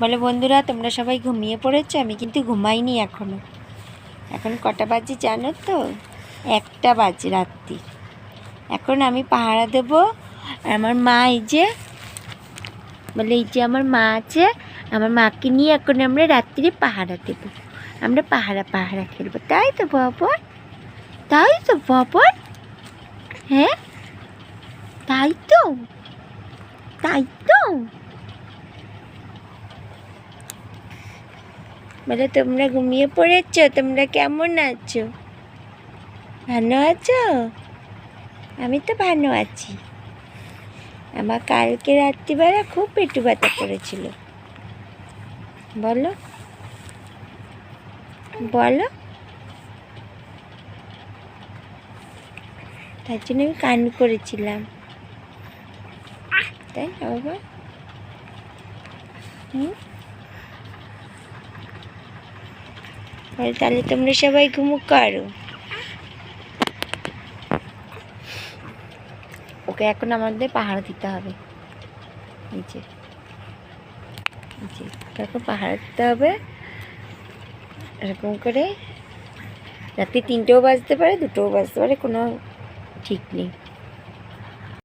বলে, বন্ধুরা, তোমরা সবাই ঘুমিয়ে পড়েছো? আমি কিন্তু ঘুমাইনি এখনও। এখন কটা বাজে জানো তো? একটা বাজে রাত্রি। এখন আমি পাহারা দেব। আমার মা এই যে, বলে, এই যে আমার মা আছে, আমার মাকে নিয়ে এখন আমরা রাত্রিরে পাহারা দেব। আমরা পাহারা পাহারা খেলব। তাই তো, বাবর? তাই তো, বাবর? হ্যাঁ? তাই তো? তাই তো? বলে তোমরা ঘুমিয়ে পড়েছ? তোমরা কেমন আছো? ভালো আছো? আমি তো ভালো আছি। আমার কালকে রাত্রিবেলা খুব পেটু ব্যথা করেছিল। বলো। বলো। তার জন্য আমি কান করেছিলাম। তাই না বাবা? হুম? বলে তাহলে তোমরা সবাই ঘুমুক করো। ওকে এখন আমাদের পাহাড় দিতে হবে। নিচে। ওকে এখন পাহাড় দিতে হবে। এরকম করে। রাত্রি তিনটেও বাজতে পারে, দুটোও বাজতে পারে, কোনো ঠিক নেই।